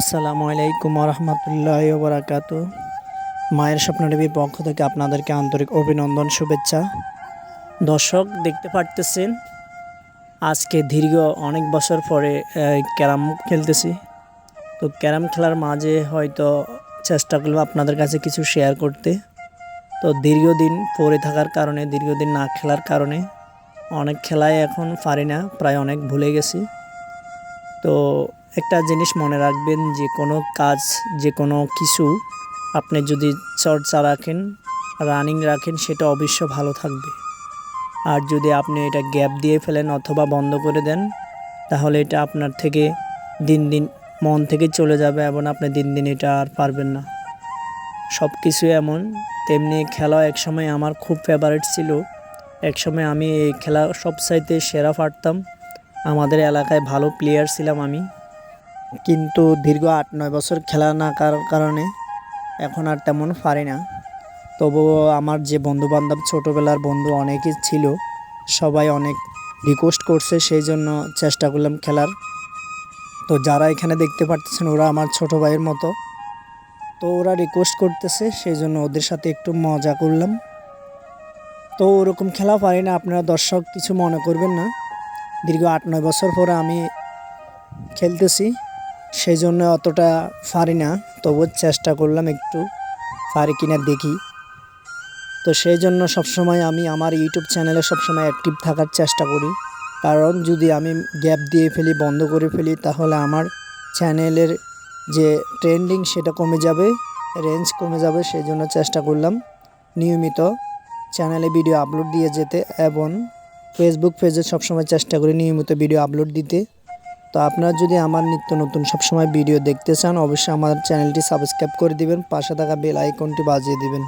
আসসালামু আলাইকুম রহমতুল্লাহ বরাকাত মায়ের স্বপ্ন টিভির পক্ষ থেকে আপনাদেরকে আন্তরিক অভিনন্দন, শুভেচ্ছা। দর্শক, দেখতে পারতেছেন, আজকে দীর্ঘ অনেক বছর পরে ক্যারাম খেলতেছি। তো ক্যারাম খেলার মাঝে হয়তো চেষ্টা করলাম আপনাদের কাছে কিছু শেয়ার করতে। তো দীর্ঘদিন পড়ে থাকার কারণে, দীর্ঘদিন না খেলার কারণে অনেক খেলায় এখন পারি না, প্রায় অনেক ভুলে গেছি। তো একটা জিনিস মনে রাখবেন, যে কোনো কাজ, যে কোনো কিছু আপনি যদি চর্চা রাখেন, রানিং রাখেন, সেটা অবশ্য ভালো থাকবে। আর যদি আপনি এটা গ্যাপ দিয়ে ফেলেন অথবা বন্ধ করে দেন, তাহলে এটা আপনার থেকে দিন দিন মন থেকে চলে যাবে এবং আপনি দিন দিন এটা আর পারবেন না। সব কিছু এমন, তেমনি খেলা একসময় আমার খুব ফেভারিট ছিল। একসময় আমি এই খেলা সবচাইতে সেরা পারতাম। আমাদের এলাকায় ভালো প্লেয়ার ছিলাম আমি। কিন্তু দীর্ঘ আট নয় বছর খেলা না করার কারণে এখন আর তেমন পারি না। তবুও আমার যে বন্ধু বান্ধব ছোটোবেলার বন্ধু অনেকই ছিল, সবাই অনেক রিকোয়েস্ট করছে, সেই জন্য চেষ্টা করলাম খেলার। তো যারা এখানে দেখতে পারতেছেন, ওরা আমার ছোট ভাইয়ের মতো। তো ওরা রিকোয়েস্ট করতেছে, সেই জন্য ওদের সাথে একটু মজা করলাম। তো ওরকম খেলা পারি না, আপনারা দর্শক কিছু মনে করবেন না। দীর্ঘ আট নয় বছর পরে আমি খেলতেছি। সেই জন্য অতটা পারি না, তবুও চেষ্টা করলাম একটু পারি কিনা দেখি। তো সেই জন্য সবসময় আমি আমার ইউটিউব চ্যানেলে সবসময় অ্যাক্টিভ থাকার চেষ্টা করি। কারণ যদি আমি গ্যাপ দিয়ে ফেলি, বন্ধ করে ফেলি, তাহলে আমার চ্যানেলের যে ট্রেন্ডিং সেটা কমে যাবে রেঞ্জ কমে যাবে সেই জন্য চেষ্টা করলাম নিয়মিত চ্যানেলে ভিডিও আপলোড দিয়ে যেতে। এবং ফেসবুক পেজে সবসময় চেষ্টা করি নিয়মিত ভিডিও আপলোড দিতে। তো আপনারা যদি আমার নিত্য নতুন সবসময় ভিডিও দেখতে চান, অবশ্যই আমার চ্যানেলটি সাবস্ক্রাইব করে দিবেন, পাশে থাকা বেল আইকনটি বাজিয়ে দিবেন।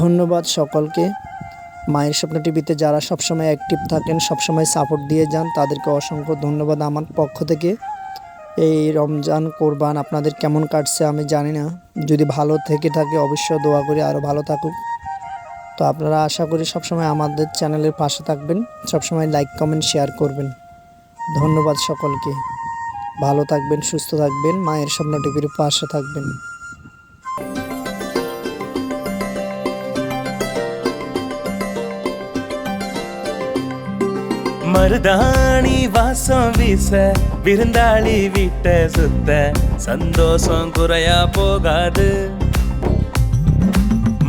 ধন্যবাদ সকলকে। মায়ের স্বপ্ন টিভিতে যারা সবসময় অ্যাক্টিভ থাকেন, সবসময় সাপোর্ট দিয়ে যান, তাদেরকে অসংখ্য ধন্যবাদ আমার পক্ষ থেকে। এই রমজান কোরবান আপনাদের কেমন কাটছে আমি জানি না। যদি ভালো থেকে থাকে, অবশ্যই দোয়া করি আরও ভালো থাকুক। তো আপনারা আশা করি সবসময় আমাদের চ্যানেলের পাশে থাকবেন, সবসময় লাইক কমেন্ট শেয়ার করবেন। ধন্যবাদ সকলকে ভালো থাকবেন সুস্থ থাকবেন মায়ের স্বপ্ন টিভির পাশে থাকবেন மருதாணி வாசம் வீச விருந்தாளி வீட்டை சுத்த சந்தோஷம் குறையா போகாது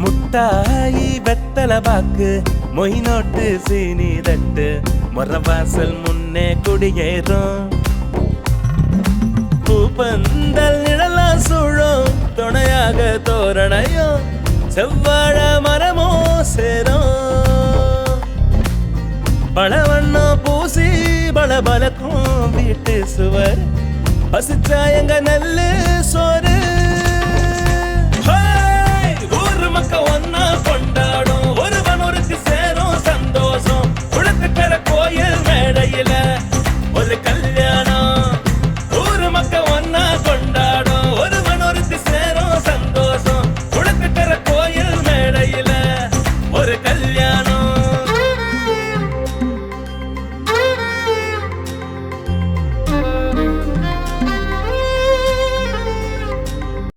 முட்டாயி வெத்தல பாக்கு மொய் நோட்டு சீனி தட்டு முறவாசல் முன்னே குடியேறும். பூப்பந்தல் நிழலா சூழும் துணையாக தோரணையும் செவ்வாழ மரமோ சேரும். பழவண்ணம் பூசி பல பலக்கும் வீட்டு சுவர் பசிச்சா எங்க நல்ல சோறு